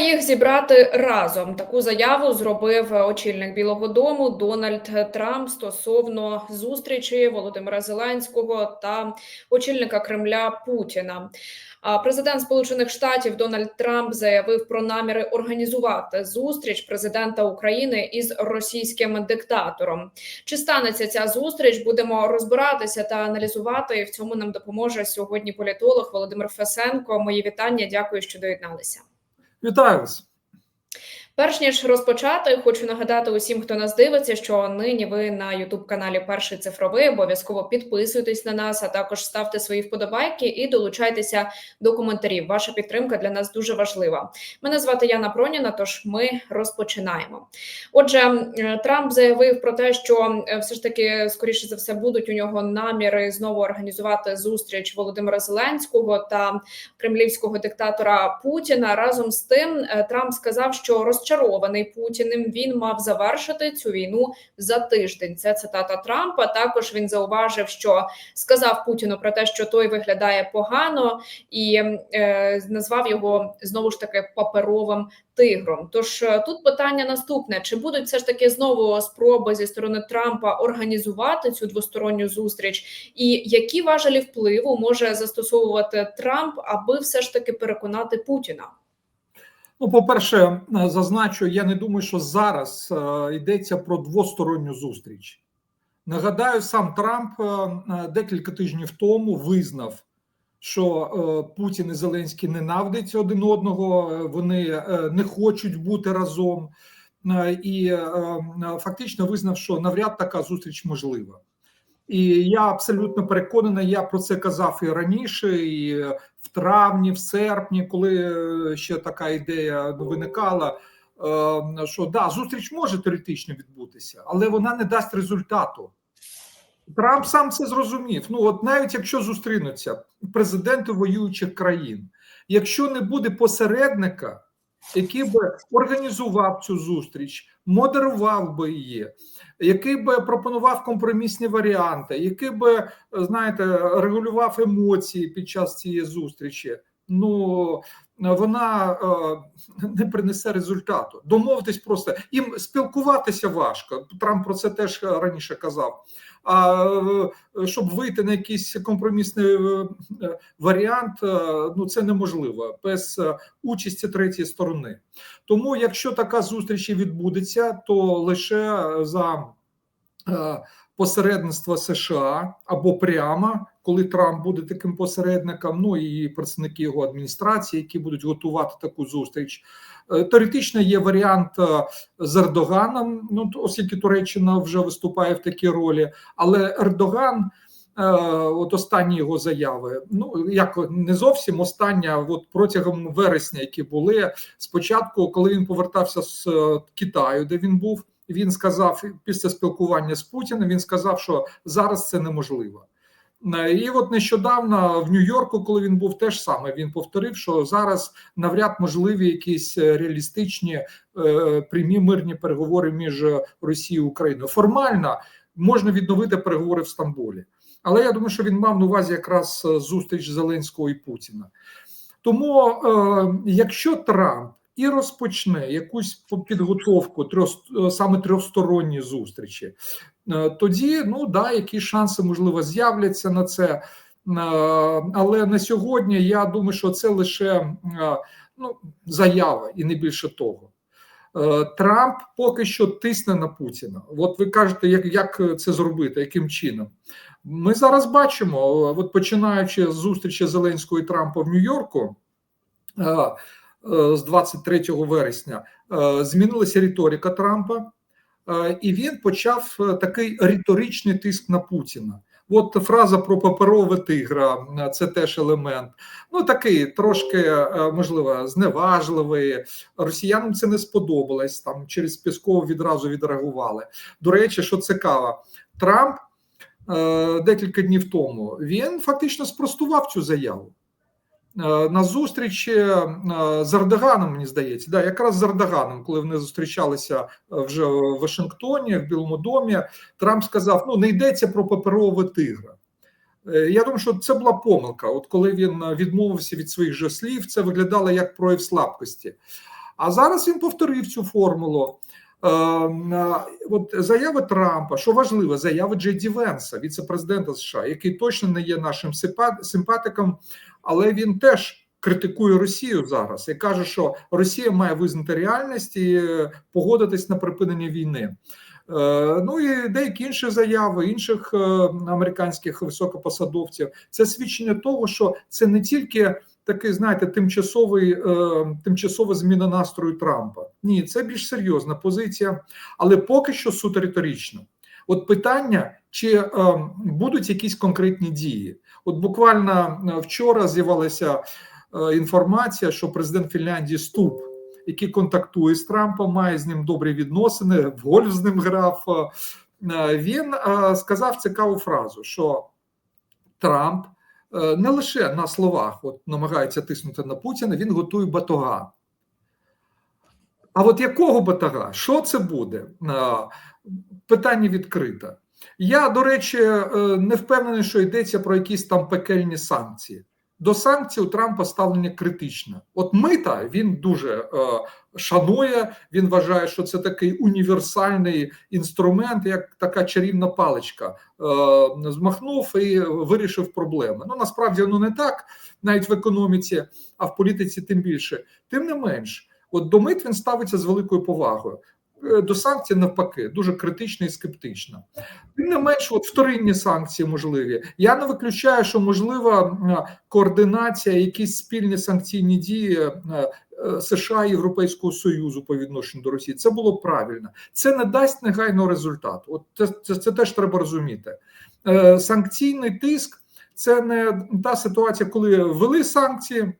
їх зібрати разом. Таку заяву зробив очільник Білого Дому Дональд Трамп стосовно зустрічі Володимира Зеленського та очільника Кремля Путіна. Президент Сполучених Штатів Дональд Трамп заявив про наміри організувати зустріч президента України із російським диктатором. Чи станеться ця зустріч? Будемо розбиратися та аналізувати. І в цьому нам допоможе сьогодні політолог Володимир Фесенко. Мої вітання. Дякую, що доєдналися. Pitágoras. Перш ніж розпочати, хочу нагадати усім, хто нас дивиться, що нині ви на youtube каналі Перший цифровий обов'язково підписуйтесь на нас, а також ставте свої вподобайки і долучайтеся до коментарів. Ваша підтримка для нас дуже важлива. Мене звати Яна Проніна. Тож ми розпочинаємо. Отже, Трамп заявив про те, що все ж таки скоріше за все будуть у нього наміри знову організувати зустріч Володимира Зеленського та кремлівського диктатора Путіна. Разом з тим, Трамп сказав, що розчарований Путіним він мав завершити цю війну за тиждень. Це цитата Трампа. Також він зауважив, що сказав Путіну про те, що той виглядає погано, і е, назвав його знову ж таки паперовим тигром. Тож тут питання наступне: чи будуть все ж таки знову спроби зі сторони Трампа організувати цю двосторонню зустріч, і які важелі впливу може застосовувати Трамп, аби все ж таки переконати Путіна? Ну, по-перше, зазначу, я не думаю, що зараз е, йдеться про двосторонню зустріч. Нагадаю, сам Трамп е, декілька тижнів тому визнав, що е, Путін і Зеленський ненавидять один одного, вони е, не хочуть бути разом, е, і е, фактично визнав, що навряд така зустріч можлива. І я абсолютно переконаний, я про це казав і раніше, і в травні, в серпні, коли ще така ідея виникала, що да, зустріч може теоретично відбутися, але вона не дасть результату. Трамп сам це зрозумів. Ну, от навіть якщо зустрінуться президенти воюючих країн, якщо не буде посередника, який би організував цю зустріч, модерував би її, який би пропонував компромісні варіанти, який би, знаєте, регулював емоції під час цієї зустрічі, ну вона е, не принесе результату. Домовитись просто їм спілкуватися важко. Трамп про це теж раніше казав. А е, щоб вийти на якийсь компромісний е, варіант, ну це неможливо без участі третьої сторони. Тому, якщо така зустріч відбудеться, то лише за посередництва США або прямо, коли Трамп буде таким посередником, ну і представники його адміністрації, які будуть готувати таку зустріч. Теоретично є варіант з Ердоганом, ну оскільки Туреччина вже виступає в такій ролі, але Ердоган. От останні його заяви, ну як не зовсім остання, от протягом вересня, які були спочатку, коли він повертався з Китаю, де він був, він сказав після спілкування з Путіним. Він сказав, що зараз це неможливо. І от нещодавно в Нью-Йорку, коли він був теж саме, він повторив, що зараз навряд можливі якісь реалістичні е, прямі мирні переговори між Росією і Україною. Формально можна відновити переговори в Стамбулі, але я думаю, що він мав на увазі якраз зустріч Зеленського і Путіна. Тому, е, якщо Трамп і розпочне якусь підготовку трьох, саме трьохсторонні зустрічі, е, тоді ну да, які шанси можливо з'являться на це. Е, але на сьогодні я думаю, що це лише е, ну, заява і не більше того. Трамп поки що тисне на Путіна. От ви кажете, як як це зробити, яким чином? Ми зараз бачимо, от починаючи з зустрічі Зеленського і Трампа в Нью-Йорку. Е, з 23 вересня е, змінилася риторика Трампа, е, і він почав такий риторичний тиск на Путіна. От фраза про паперове тигра, це теж елемент. Ну такий трошки можливо зневажливий. Росіянам це не сподобалось. Там через Пісков відразу відреагували. До речі, що цікаво, Трамп декілька днів тому він фактично спростував цю заяву. Е, на зустрічі е, з Ердоганом, мені здається, да, якраз з Ердоганом, коли вони зустрічалися е, вже в Вашингтоні, в Білому домі, Трамп сказав: ну не йдеться про паперового тигра. Я думаю, що це була помилка. От коли він відмовився від своїх же слів, це виглядало як прояв слабкості. А зараз він повторив цю формулу. От заяви Трампа, що важливо, заяви Джей Ді Венса, віце-президента США, який точно не є нашим симпа- симпатиком, але він теж критикує Росію зараз і каже, що Росія має визнати реальність і е, погодитись на припинення війни. Е, Ну і деякі інші заяви інших е, американських високопосадовців. Це свідчення того, що це не тільки такий, знаєте, тимчасовий тимчасова зміна настрою Трампа. Ні, це більш серйозна позиція, але поки що суто риторично. От питання, чи е, будуть якісь конкретні дії? От буквально е, вчора з'явилася е, інформація, що президент Фінляндії Ступ, який контактує з Трампом, має з ним добрі відносини, в гольф з ним грав. е, Він е, сказав цікаву фразу, що Трамп е, не лише на словах от, намагається тиснути на Путіна, він готує батога. А от якого батога? Що це буде? Питання відкрите. Я, до речі, е, не впевнений, що йдеться про якісь там пекельні санкції. До санкцій у Трампа ставлення критичне. От мита він дуже е, шанує. Він вважає, що це такий універсальний інструмент, як така чарівна паличка. Е, змахнув і вирішив проблеми. Ну насправді воно не так, навіть в економіці, а в політиці тим більше. Тим не менш, от до мит він ставиться з великою повагою. Е, До санкцій навпаки дуже критично і скептично. Тим не менш, от вторинні санкції можливі. Я не виключаю, що можлива координація, якісь спільні санкційні дії е, е, США і Європейського Союзу по відношенню до Росії. Це було правильно. Це не дасть негайного результату. От це, це, це теж треба розуміти. Санкційний тиск це не та ситуація, коли ввели санкції,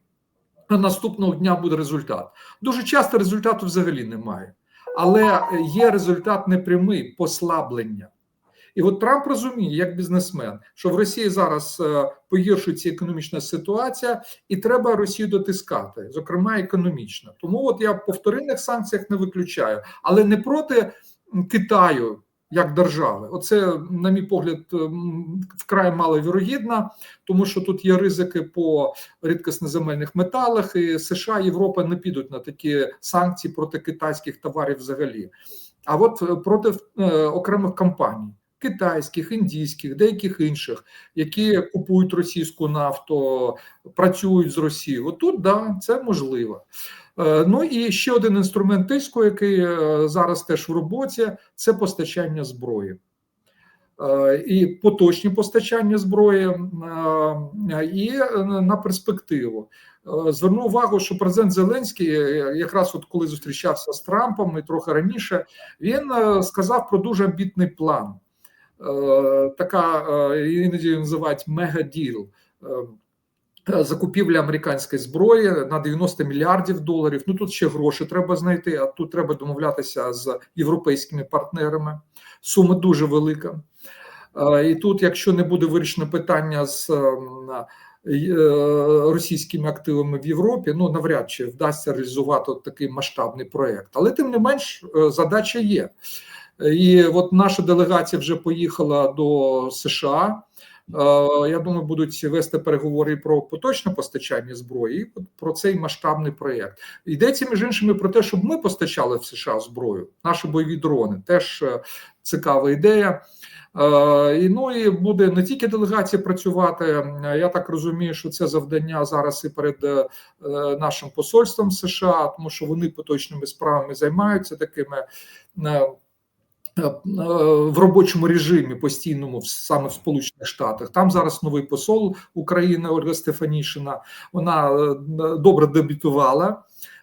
наступного дня буде результат. Дуже часто результату взагалі немає. Але є результат непрямий послаблення. І от Трамп розуміє, як бізнесмен, що в Росії зараз е, погіршується економічна ситуація, і треба Росію дотискати, зокрема економічно. Тому от я по вторинних санкціях не виключаю, але не проти Китаю як держави. Оце, на мій погляд, м, вкрай маловірогідно, тому що тут є ризики по рідкоснеземельних металах, і США і Європа не підуть на такі санкції проти китайських товарів взагалі. А от е, проти е, окремих компаній. Китайських, індійських, деяких інших, які купують російську нафту, працюють з Росією. Отут да, це можливо. Е, Ну і ще один інструмент тиску, який е, зараз теж в роботі, це постачання зброї. Е, І поточні постачання зброї, і на перспективу. Зверну увагу, що президент Зеленський, якраз от коли зустрічався з Трампом і трохи раніше, він сказав про дуже амбітний план. Така іноді називають мегаділ. Е, закупівля американської зброї на 90 мільярдів доларів. Ну тут ще гроші треба знайти, а тут треба домовлятися з європейськими партнерами. Сума дуже велика. Е, І тут, якщо не буде вирішено питання з ем, е, російськими активами в Європі, ну навряд чи вдасться реалізувати такий масштабний проект. Але тим не менш, задача є. І от наша делегація вже поїхала до США. Е, Я думаю, будуть вести переговори про поточне постачання зброї, і про цей масштабний проєкт. Йдеться між іншими про те, щоб ми постачали в США зброю, наші бойові дрони. Теж е, цікава ідея. Е, І ну і буде не тільки делегація працювати. Я так розумію, що це завдання зараз і перед нашим посольством США, тому що вони поточними справами займаються такими. Е, В робочому режимі постійному саме в Сполучених Штатах там зараз новий посол України Ольга Стефанішина. Вона е, добре дебютувала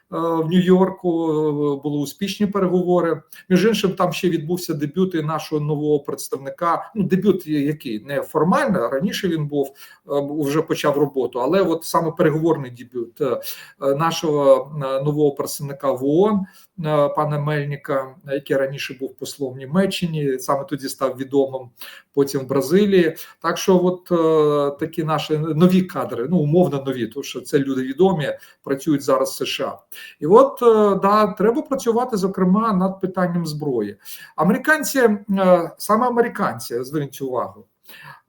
в Нью-Йорку. е, Були успішні переговори. Між іншим, там ще відбувся дебют і нашого нового представника. Ну, дебют який не формально. Раніше він був е, вже почав роботу, але от саме переговорний дебют е, е, нашого е, нового представника в ООН, е, пана Мельника, який раніше був послом Німеччині, саме тоді став відомим, потім в Бразилії. Так що, от е, такі наші нові кадри, ну умовно нові, тому що це люди відомі, працюють зараз в США. І от е, да, треба працювати зокрема над питанням зброї. Американці, е, саме американці, зверніть увагу,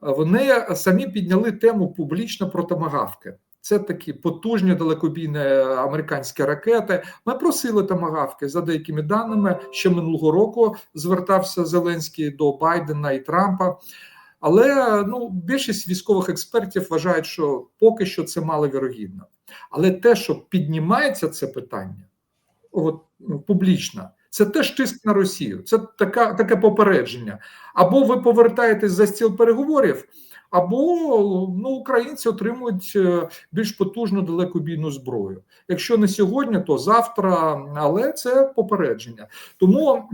е, вони самі підняли тему публічно про томагавки. Це такі потужні далекобійні американські ракети. Ми просили тамагавки за деякими даними. Ще минулого року звертався Зеленський до Байдена і Трампа. Але ну, більшість військових експертів вважають, що поки що це маловірогідно. Але те, що піднімається це питання, от ну, публічно, це теж тиск на Росію. Це така таке попередження. Або ви повертаєтесь за стіл переговорів, або ну, українці отримують е, більш потужну далекобійну зброю. Якщо не сьогодні, то завтра. Але це попередження. Тому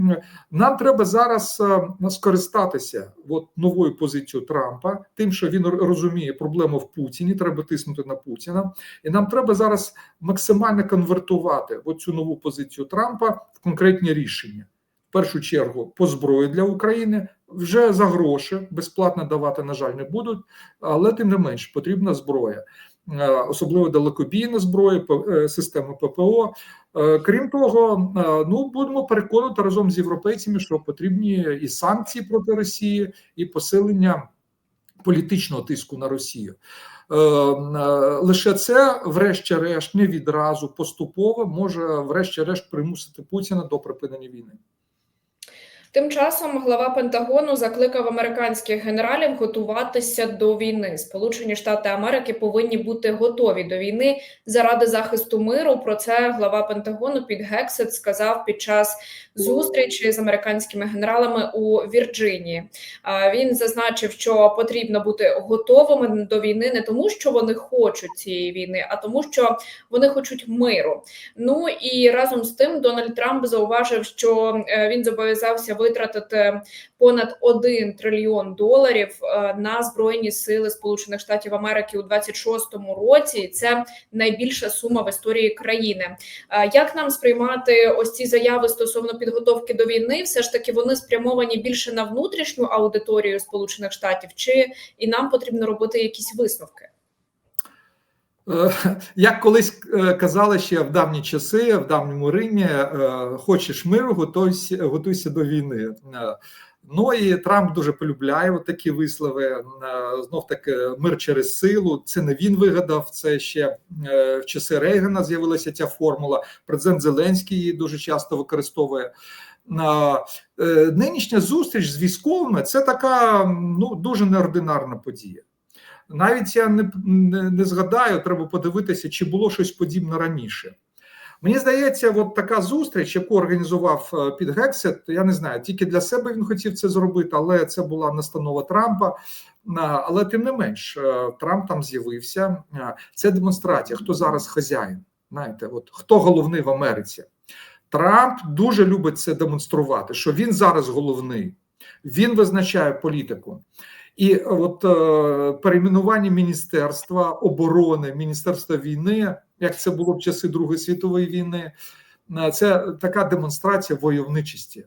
нам треба зараз е, скористатися от, новою позицією Трампа, тим, що він розуміє проблему в Путіні. Треба тиснути на Путіна, і нам треба зараз максимально конвертувати цю нову позицію Трампа в конкретні рішення. В першу чергу по зброї для України вже за гроші безплатно давати, на жаль, не будуть, але тим не менш потрібна зброя, Е, особливо далекобійна зброя, е, системи ППО. Е, Крім того, ну будемо переконувати разом з європейцями, що потрібні і санкції проти Росії, і посилення політичного тиску на Росію. Лише це, врешті-решт, не відразу поступово може, врешті-решт, примусити Путіна до припинення війни. Тим часом глава Пентагону закликав американських генералів готуватися до війни. Сполучені Штати Америки повинні бути готові до війни заради захисту миру. Про це глава Пентагону під Гексет сказав під час зустрічі з американськими генералами у Вірджинії. Він зазначив, що потрібно бути готовими до війни не тому, що вони хочуть цієї війни, а тому, що вони хочуть миру. Ну і разом з тим Дональд Трамп зауважив, що е, він зобов'язався витратити понад 1 трильйон доларів е, на збройні сили Сполучених Штатів Америки у 26-му році. Це найбільша сума в історії країни. Е, Як нам сприймати ось ці заяви стосовно підготовки до війни? Все ж таки вони спрямовані більше на внутрішню аудиторію Сполучених Штатів, чи і нам потрібно робити якісь висновки? Е, Як колись е, казали ще в давні часи, в давньому Римі, е, хочеш миру, готуйся, готуйся до війни. Ну і Трамп дуже полюбляє такі вислови. Знов таки мир через силу. Це не він вигадав. Це ще в часи Рейгана з'явилася ця формула. Президент Зеленський її дуже часто використовує. Нинішня зустріч з військовими це така ну дуже неординарна подія. Навіть я не, не, не згадаю, треба подивитися, чи було щось подібне раніше. Мені здається, от така зустріч, яку організував е, під Гексет, я не знаю, тільки для себе він хотів це зробити, але це була настанова Трампа. Але тим не менш, е, Трамп там з'явився. Е, Це демонстрація, хто зараз хазяїн. Знаєте, от хто головний в Америці. Трамп дуже любить це демонструвати, що він зараз головний, він визначає політику. І от е, перейменування Міністерства оборони, Міністерства війни, як це було в часи Другої світової війни, е, це така демонстрація войовничості,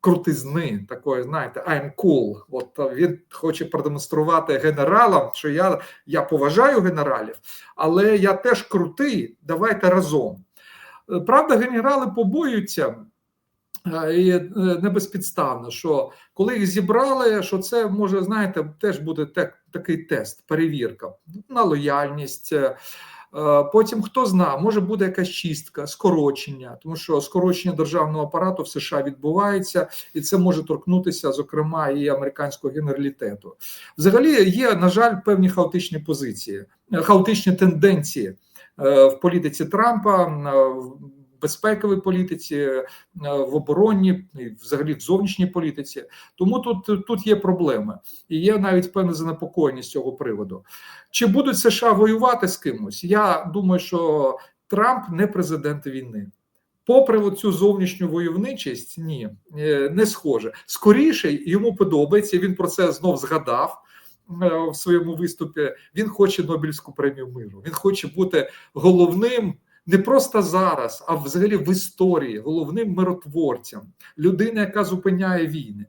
крутизни, такої, знаєте, I'm cool. От е, він хоче продемонструвати генералам, що я, я поважаю генералів, але я теж крутий. Давайте разом. Правда, генерали побоюються. Е, І е, не безпідставно, що коли їх зібрали, що це може, знаєте, теж буде так, такий тест, перевірка на лояльність. Е, Потім хто зна, може буде якась чистка, скорочення, тому що скорочення державного апарату в США відбувається, і це може торкнутися, зокрема, і американського генералітету. Взагалі є, на жаль, певні хаотичні позиції, хаотичні тенденції в політиці Трампа. Безпековій політиці, е, в оборонній, взагалі в зовнішній політиці. Тому тут, тут є проблеми, і є навіть певна занепокоєність цього приводу. Чи будуть США воювати з кимось? Я думаю, що Трамп не президент війни. Попри цю зовнішню войовничість, ні, е, не схоже. Скоріше йому подобається. Він про це знов згадав е, в своєму виступі. Він хоче Нобелівську премію миру. Він хоче бути головним не просто зараз, а взагалі в історії головним миротворцем, людина, яка зупиняє війни.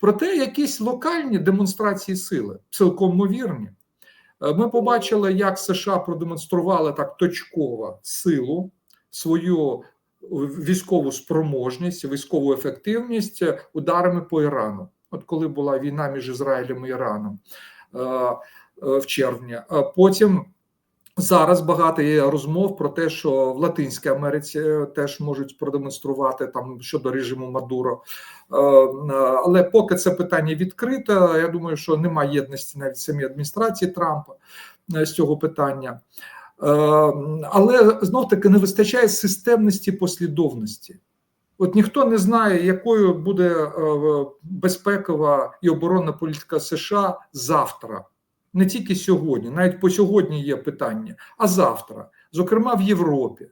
Проте якісь локальні демонстрації сили, цілком ймовірні. Е, Ми побачили, як США продемонстрували так точково силу, свою е, військову спроможність, військову ефективність е, ударами по Ірану. От коли була війна між Ізраїлем і Іраном в червні, а потім Зараз багато є розмов про те, що в Латинській Америці е, теж можуть продемонструвати там щодо режиму Мадуро. Е, е, Але поки це питання відкрите, я думаю, що немає єдності навіть самій адміністрації Трампа з цього питання. Але знов таки не вистачає системності послідовності. От ніхто не знає, якою буде безпекова і оборонна політика США завтра не тільки сьогодні, навіть по сьогодні є питання, а завтра, зокрема в Європі.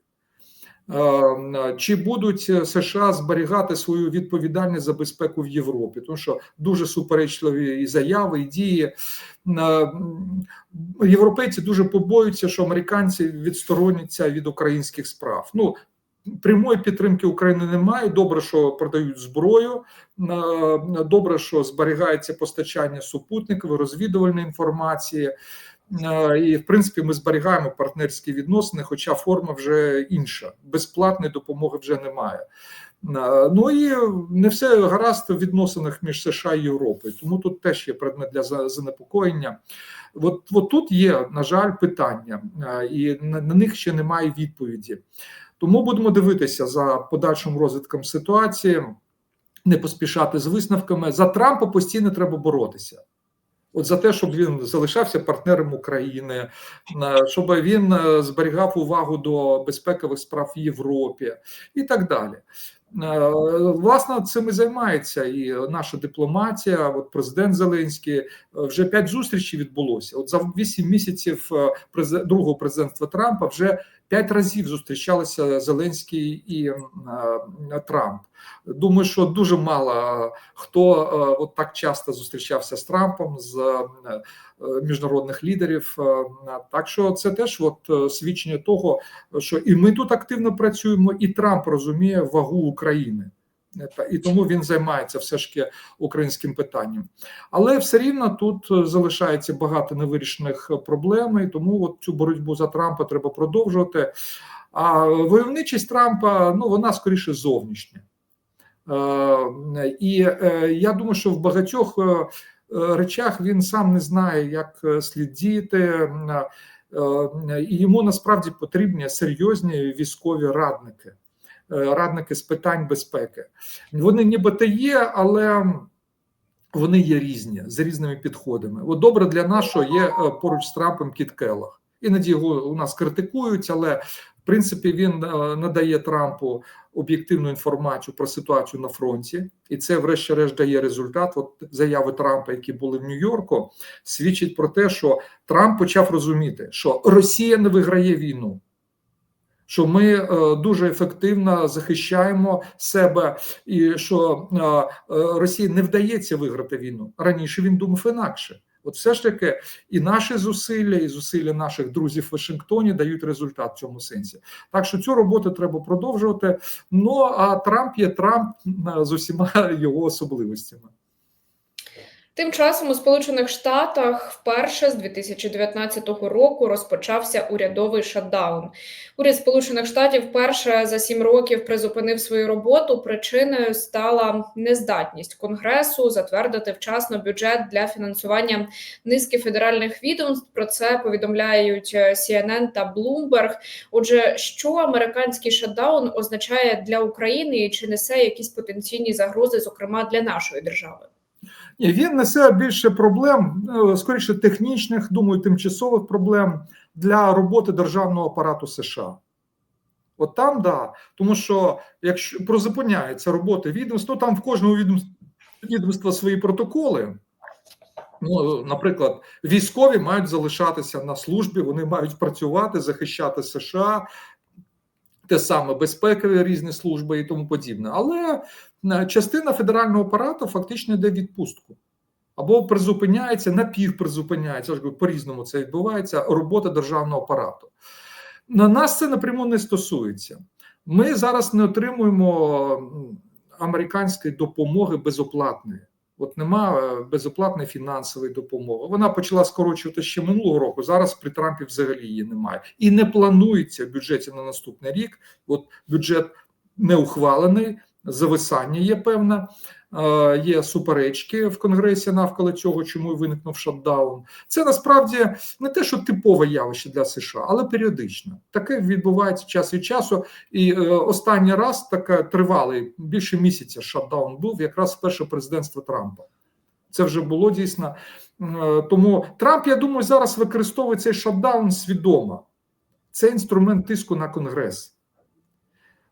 Е, Чи будуть США зберігати свою відповідальність за безпеку в Європі? Тому що дуже суперечливі і заяви, і дії. Е, Європейці дуже побоюються, що американці відстороняться від українських справ. Ну, Прямої підтримки України немає. Добре, що продають зброю. Добре, що зберігається постачання супутникової розвідувальної інформації. І, в принципі, ми зберігаємо партнерські відносини, хоча форма вже інша. Безплатної допомоги вже немає. Ну і не все гаразд в відносинах між США і Європою. Тому тут теж є предмет для занепокоєння. От, от тут є, на жаль, питання, і на, на них ще немає відповіді. Тому будемо дивитися за подальшим розвитком ситуації, не поспішати з висновками. За Трампа постійно треба боротися. От за те, щоб він залишався партнером України, щоб він е, зберігав увагу до безпекових справ в Європі і так далі. Е, Власне, цим і займається і наша дипломатія. От президент Зеленський е, вже п'ять зустрічей відбулося. От за вісім місяців другого президентства Трампа вже п'ять разів зустрічалися Зеленський і е, Трамп. Думаю, що дуже мало хто е, от так часто зустрічався з Трампом з е, е, міжнародних лідерів. Е, Так що це теж от е, свідчення того, що і ми тут активно працюємо, і Трамп розуміє вагу України. Е, І тому він займається все ж таки українським питанням, але все рівно тут е, залишається багато невирішених проблем, і тому от цю боротьбу за Трампа треба продовжувати. А войовничість Трампа ну вона скоріше зовнішня. Е, І е, я думаю, що в багатьох е, е, речах він сам не знає, як е, слід діяти, е, е, і йому насправді потрібні серйозні військові радники, е, радники з питань безпеки. Вони нібито є, але вони є різні з різними підходами. От добре для нас, є е, поруч з Трампом Кіт Келлах. Іноді його у нас критикують, але в принципі він е, надає Трампу об'єктивну інформацію про ситуацію на фронті, і це, врешті-решт, дає результат. От заяви Трампа, які були в Нью-Йорку, свідчить про те, що Трамп почав розуміти, що Росія не виграє війну. Що ми е, дуже ефективно захищаємо себе, і що е, е, Росії не вдається виграти війну раніше. Він думав інакше. От все ж таки, і наші зусилля, і зусилля наших друзів в Вашингтоні дають результат в цьому сенсі. Так що цю роботу треба продовжувати. Ну а Трамп є Трамп з усіма його особливостями. Тим часом у Сполучених Штатах вперше з 2019 року розпочався урядовий шатдаун. Уряд Сполучених Штатів вперше за сім років призупинив свою роботу. Причиною стала нездатність Конгресу затвердити вчасно бюджет для фінансування низки федеральних відомств. Про це повідомляють е, CNN та Bloomberg. Отже, що американський шатдаун означає для України і чи несе якісь потенційні загрози, зокрема для нашої держави? Він несе більше проблем, е, скоріше технічних, думаю, тимчасових проблем для роботи державного апарату США. От там, да. Тому що якщо прозупиняється робота відомств, то там в кожного відомства, відомства свої протоколи. Ну, наприклад, військові мають залишатися на службі, вони мають працювати, захищати США, те саме безпекові різні служби і тому подібне. Але е, частина федерального апарату фактично йде в відпустку. Або призупиняється, напівпризупиняється, по різному це відбувається робота державного апарату. На нас це напряму не стосується. Ми зараз не отримуємо американської допомоги безоплатної. От нема е, безоплатної фінансової допомоги. Вона почала скорочувати ще минулого року. Зараз при Трампі взагалі її немає. І не планується в бюджеті на наступний рік. От бюджет не ухвалений, зависання є певне. Є суперечки в конгресі навколо цього, чому виникнув шатдаун. Це насправді не те, що типове явище для США, але періодично. Таке відбувається час від часу. І е, останній раз таке тривалий більше місяця шатдаун був якраз перше президентство Трампа. Це вже було дійсно. Е, Тому Трамп, я думаю, зараз використовує цей шатдаун свідомо. Це інструмент тиску на конгрес.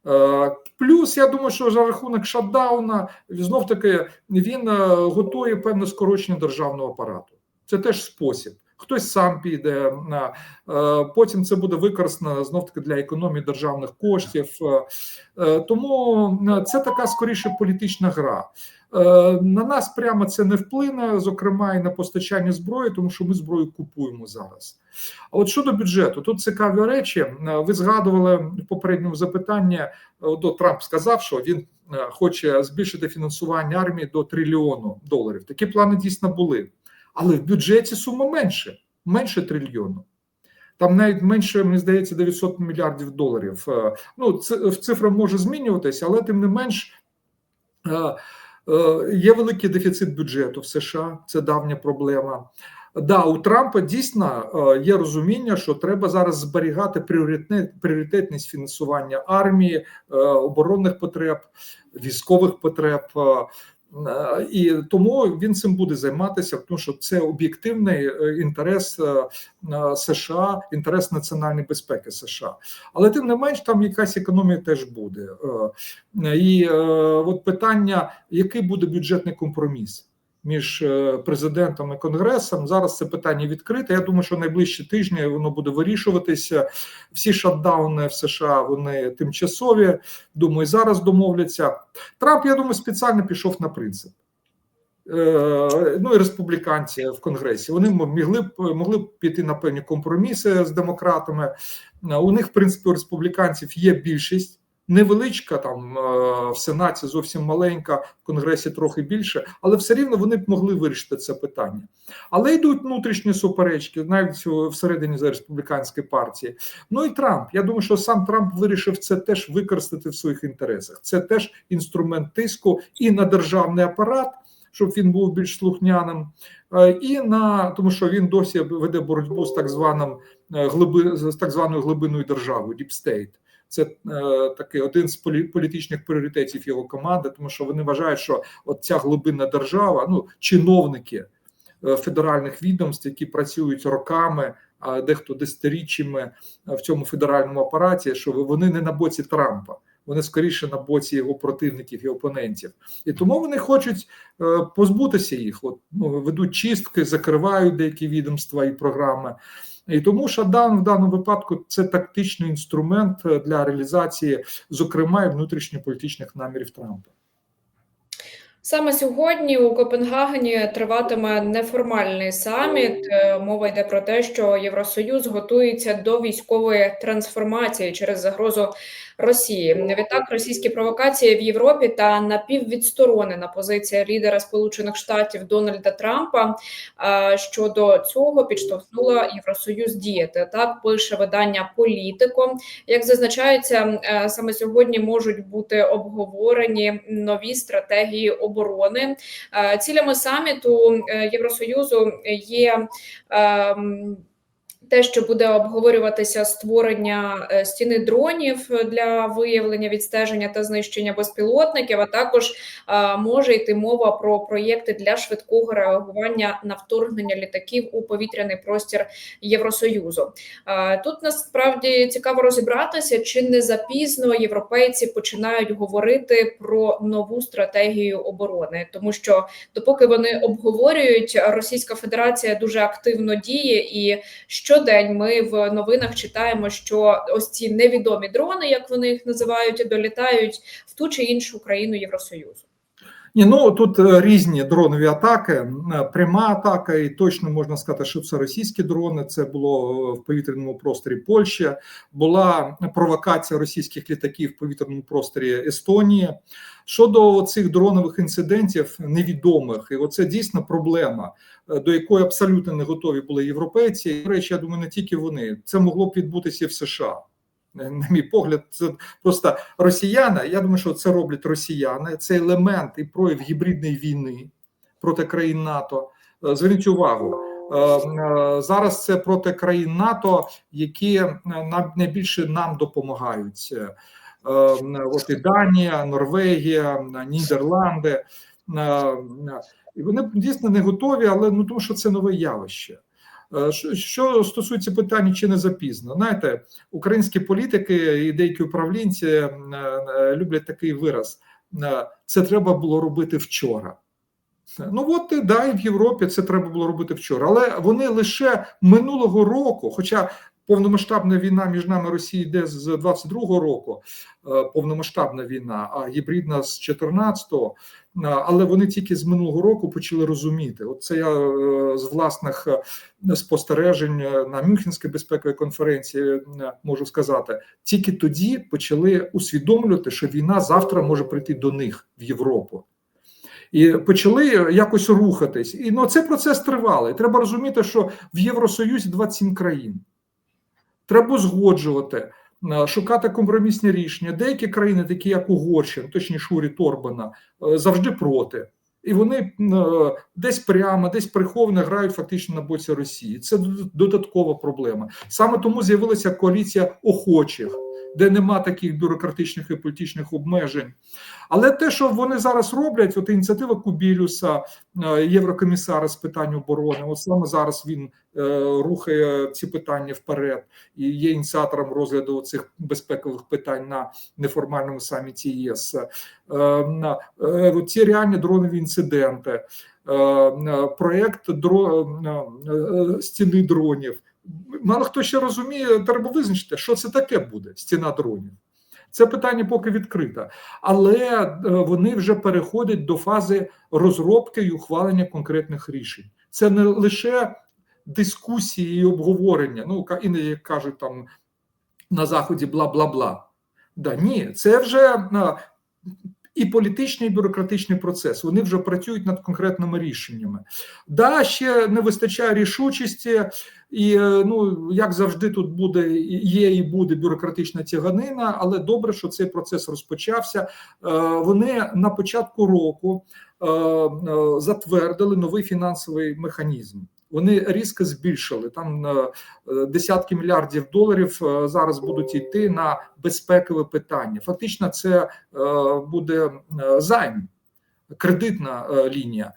Е, Плюс, я думаю, що за рахунок шатдауна знов таки він е, готує певне скорочення державного апарату. Це теж спосіб. Хтось сам піде, е, е, потім це буде використано знов таки для економії державних коштів. Тому це така скоріше політична гра. Е, На нас прямо це не вплине, зокрема і на постачання зброї, тому що ми зброю купуємо зараз. А от щодо бюджету, тут цікаві речі. Е, Ви згадували в попередньому запитанні, е, до Трамп сказав, що він хоче збільшити фінансування армії до трильйону доларів. Такі плани дійсно були. Але в бюджеті сума менше, менше трильйону. Там навіть менше, мені здається, 900 мільярдів доларів. Ну, цифра може змінюватися, але тим не менш. Е, Є великий дефіцит бюджету в США, це давня проблема. Да, у Трампа дійсно е, є розуміння, що треба зараз зберігати пріоритет, пріоритетність фінансування армії, е, оборонних потреб, військових потреб. Е, І тому він цим буде займатися, тому що це об'єктивний е, інтерес е, США, інтерес національної безпеки США. Але тим не менш, там якась економія теж буде. І от питання, який буде бюджетний компроміс між е, президентом і конгресом. Зараз це питання відкрите. Я думаю, що найближчі тижні воно буде вирішуватися. Всі шатдауни в США вони тимчасові. Думаю, зараз домовляться. Трамп, я думаю, спеціально пішов на принцип. Е, Ну і республіканці в конгресі вони могли б могли б піти на певні компроміси з демократами. У них, в принципі, у республіканців є більшість невеличка, там е, в Сенаті зовсім маленька, в Конгресі трохи більше, але все рівно вони б могли вирішити це питання. Але йдуть внутрішні суперечки, навіть всередині за республіканської партії. Ну і Трамп. Я думаю, що сам Трамп вирішив це теж використати в своїх інтересах. Це теж інструмент тиску і на державний апарат. Щоб він був більш слухняним, е, і на тому, що він досі веде боротьбу з так званим е, глиби з так званою глибинною державою Deep State. Це е, такий один з полі, політичних пріоритетів його команди, тому що вони вважають, що от ця глибинна держава, ну чиновники е, федеральних відомств, які працюють роками, а дехто десятиріччями в цьому федеральному апараті, що вони не на боці Трампа. Вони скоріше на боці його противників і опонентів, і тому вони хочуть е, позбутися їх. От ну ведуть чистки, закривають деякі відомства і програми. І тому шатдаун в даному випадку це тактичний інструмент для реалізації, зокрема і внутрішньополітичних намірів Трампа. Саме сьогодні у Копенгагені триватиме неформальний саміт. Е, Мова йде про те, що Євросоюз готується до військової трансформації через загрозу Росії. Відтак, російські провокації в Європі та напіввідсторонена позиція лідера Сполучених Штатів Дональда Трампа е, щодо цього підштовхнула Євросоюз діяти. Так пише видання Політико. Як зазначається, е, саме сьогодні можуть бути обговорені нові стратегії оборони. Е, Цілями саміту е, Євросоюзу є. Те, що буде обговорюватися створення е, стіни дронів для виявлення, відстеження та знищення безпілотників, а також може йти мова про проєкти для швидкого реагування на вторгнення літаків у повітряний простір Євросоюзу. Тут насправді цікаво розібратися, чи не запізно європейці починають говорити про нову стратегію оборони, тому що допоки вони обговорюють, Російська Федерація дуже активно діє і що щодень ми в новинах читаємо, що ось ці невідомі дрони, як вони їх називають, долітають в ту чи іншу країну Євросоюзу. Ні, ну тут різні дронові атаки, пряма атака, і точно можна сказати, що це російські дрони. Це було в повітряному просторі Польщі. Була провокація російських літаків в повітряному просторі Естонії. Щодо цих дронових інцидентів невідомих, і оце дійсно проблема, до якої абсолютно не готові були європейці. До речі, я думаю, не тільки вони це могло б відбутися і в США. На мій погляд, це просто росіяни. Я думаю, що це роблять росіяни. Це елемент і прояв гібридної війни проти країн НАТО. Е, Зверніть увагу. е, е, Зараз це проти країн НАТО, які е, найбільше нам допомагають. Е, е, От і Данія, Норвегія, Нідерланди. Е, І вони дійсно не готові, але ну тому, що це нове явище. Е, Що, стосується питання, чи не запізно, знаєте, українські політики і деякі управлінці е, люблять такий вираз: це треба було робити вчора. Ну от да, і в Європі це треба було робити вчора. Але вони лише минулого року, хоча повномасштабна війна між нами і Росією йде з 22-го року, е, повномасштабна війна, а гібридна з 14-го, е, але вони тільки з минулого року почали розуміти. От це я е, з власних спостережень на Мюнхенській безпековій конференції можу сказати. Тільки тоді почали усвідомлювати, що війна завтра може прийти до них в Європу. І почали якось рухатись. І ну, цей процес тривалий. Треба розуміти, що в Євросоюзі 27 країн. Треба узгоджувати, е, шукати компромісні рішення. Деякі країни, такі як Угорщина, точніше Урі Торбана, е, завжди проти. І вони е, десь прямо, десь приховано грають фактично на боці Росії. Це додаткова проблема. Саме тому з'явилася коаліція охочих, де нема таких бюрократичних і політичних обмежень. Але те, що вони зараз роблять, от ініціатива Кубілюса, е, єврокомісара з питань оборони, от саме зараз він е, рухає ці питання вперед і є ініціатором розгляду цих безпекових питань на неформальному саміті ЄС. Е, ці реальні дронові інциденти, проєкт стіни дронів. Мало хто ще розуміє, треба визначити, що це таке буде стіна дронів. Це питання поки відкрите, але е, вони вже переходять до фази розробки і ухвалення конкретних рішень. Це не лише дискусії і обговорення. Ну як кажуть там на заході бла бла бла. Да, ні, це вже е, і політичний, і бюрократичний процес. Вони вже працюють над конкретними рішеннями. Да, ще не вистачає рішучості, і е, ну як завжди, тут буде є і буде бюрократична тяганина, але добре, що цей процес розпочався. Е, Вони на початку року е, затвердили новий фінансовий механізм. Вони різко збільшили там е, десятки мільярдів доларів е, зараз будуть йти на безпекове питання. Фактично, це е, буде займ, кредитна лінія.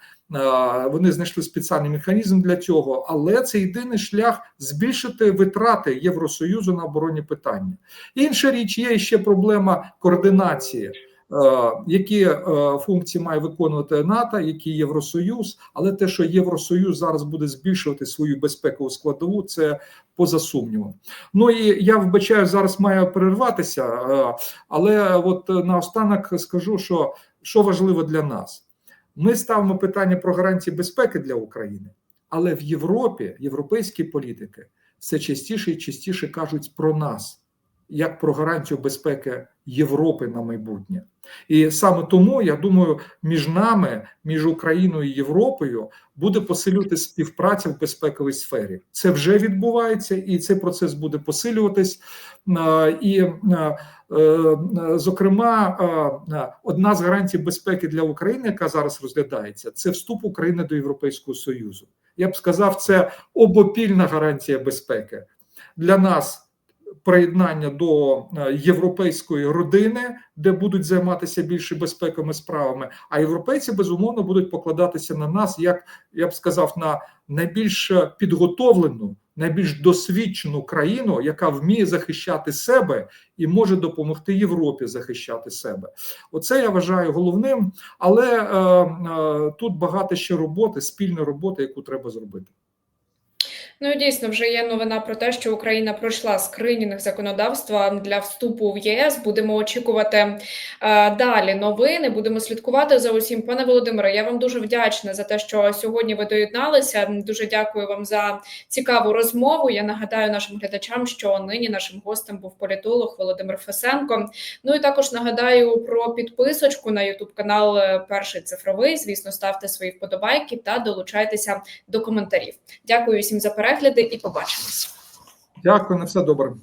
Вони знайшли спеціальний механізм для цього, але це єдиний шлях збільшити витрати Євросоюзу на оборонні питання. Інша річ є ще проблема координації. Е, Які е, функції має виконувати НАТО, який Євросоюз, але те, що Євросоюз зараз буде збільшувати свою безпекову складову, це поза сумнівом. Ну і я вбачаю, зараз маю перерватися, е, але от наостанок скажу, що, що важливо для нас. Ми ставимо питання про гарантії безпеки для України, але в Європі європейські політики все частіше і частіше кажуть про нас як про гарантію безпеки Європи на майбутнє. І саме тому я думаю, між нами, між Україною і Європою, буде посилювати співпраця в безпековій сфері. Це вже відбувається, і цей процес буде посилюватись. І, е, зокрема, одна з гарантій безпеки для України, яка зараз розглядається, це вступ України до Європейського Союзу. Я б сказав, це обопільна гарантія безпеки для нас приєднання до е, європейської родини, де будуть займатися більше безпековими справами. А європейці безумовно будуть покладатися на нас, як я б сказав, на найбільш підготовлену, найбільш досвідчену країну, яка вміє захищати себе і може допомогти Європі захищати себе. Оце я вважаю головним, але е, е, тут багато ще роботи, спільної роботи, яку треба зробити. Ну і дійсно вже є новина про те, що Україна пройшла скринінг законодавства для вступу в ЄС. Будемо очікувати е, далі новини. Будемо слідкувати за усім. Пане Володимире, я вам дуже вдячна за те, що сьогодні ви доєдналися. Дуже дякую вам за цікаву розмову. Я нагадаю нашим глядачам, що нині нашим гостем був політолог Володимир Фесенко. Ну і також нагадаю про підписочку на Ютуб канал е, Перший цифровий. Звісно, ставте свої вподобайки та долучайтеся до коментарів. Дякую всім за перегляди і побачимось. Дякую на все добре.